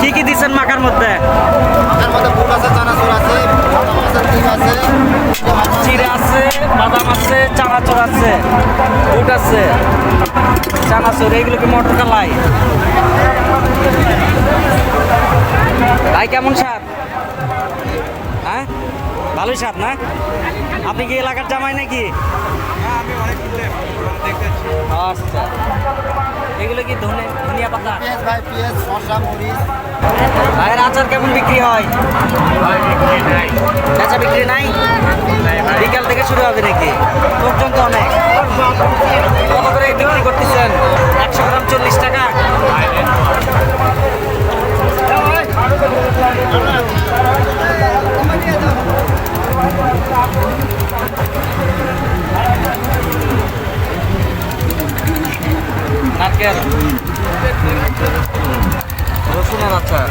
কি কি দিচ্ছেন মাখার মধ্যে? চিড়ে আছে বাদাম আছে চানাচুর আছে বুট আছে চানাচুর এগুলো কি মটর কালাই? ভাই কেমন স্বাদ? হ্যাঁ? ভালোই স্বাদ না? আপনি কি এলাকার জামাই নাকি? আচ্ছা। এগুলো কি ধনে ধনিয়া পাতা? পেঁয়াজ ভাই পেঁয়াজ শসা মরিচ। ভাইয়ের আচার কেমন বিক্রি হয়? বেচা বিক্রি নাই? বিকাল থেকে শুরু হবে নাকি? লোকজন তো অনেক। কত করে বিক্রি করতেছেন? একশো গ্রাম চল্লিশ টাকা। রসুনের আচার।